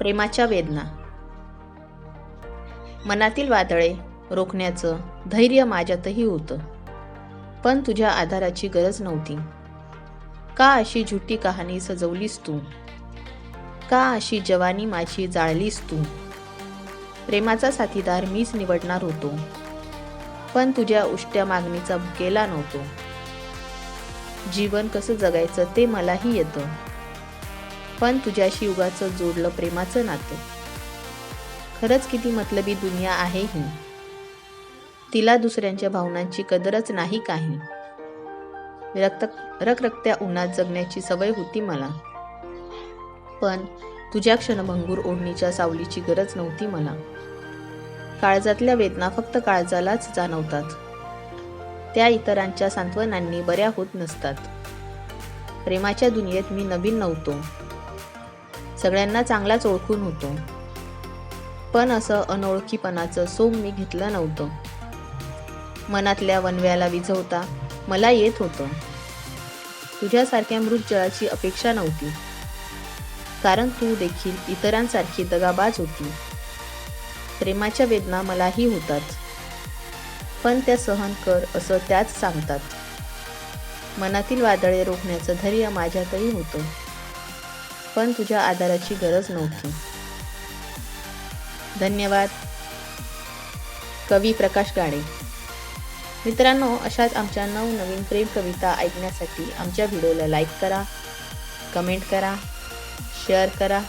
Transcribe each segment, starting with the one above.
प्रेमाच्या वेदना. मनातील वादळे रोखण्याचं धैर्य माझ्यातही होतं. पण तुझ्या आधाराची गरज नव्हती. का अशी झुटी कहाणी सजवलीस तू? का अशी जवानी माझी जाळलीस तू? प्रेमाचा साथीदार मीच निवडणार होतो. पण तुझ्या उष्ट्या मागणीचा भुकेला नव्हतो. जीवन कसं जगायचं ते मलाही येतं. पण तुझ्याशी युगाचं जोडलं प्रेमाचं नातं. खरंच किती मतलबी दुनिया आहे ही. तिला दुसऱ्यांच्या भावनांची कदरच नाही काही. रक्त रखरखत्या उन्हात जगण्याची सवय होती मला. पण तुझ्या क्षणभंगूर ओढणीच्या सावलीची गरज नव्हती मला. काळजातल्या वेदना फक्त काळजालाच जाणवतात. त्या इतरांच्या सांत्वनांनी बऱ्या होत नसतात. प्रेमाच्या दुनियेत मी नवीन नव्हतो. सगळ्यांना चांगलाच ओळखून होतो. पण असं अनोळखीपणाचं सोंग मी घेतलं नव्हतं. मनातल्या वनव्याला विझवता मला येत होतं. तुझ्यासारख्या मृतजळाची अपेक्षा नव्हती. कारण तू देखील इतरांसारखी दगाबाज होती. प्रेमाच्या वेदना मलाही होतात. पण त्या सहन कर असं त्याच सांगतात. मनातील वादळे रोखण्याचं धैर्य माझ्यातही होतं. पण तुझ्या आधाराची गरज नव्हती. धन्यवाद. कवी प्रकाश गाडे. मित्रांनो अशाच आमच्या नवनवीन प्रेम कविता ऐकण्यासाठी आमच्या व्हिडिओला लाईक करा कमेंट करा शेअर करा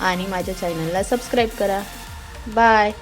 आणि माझ्या चॅनलला सबस्क्राईब करा. बाय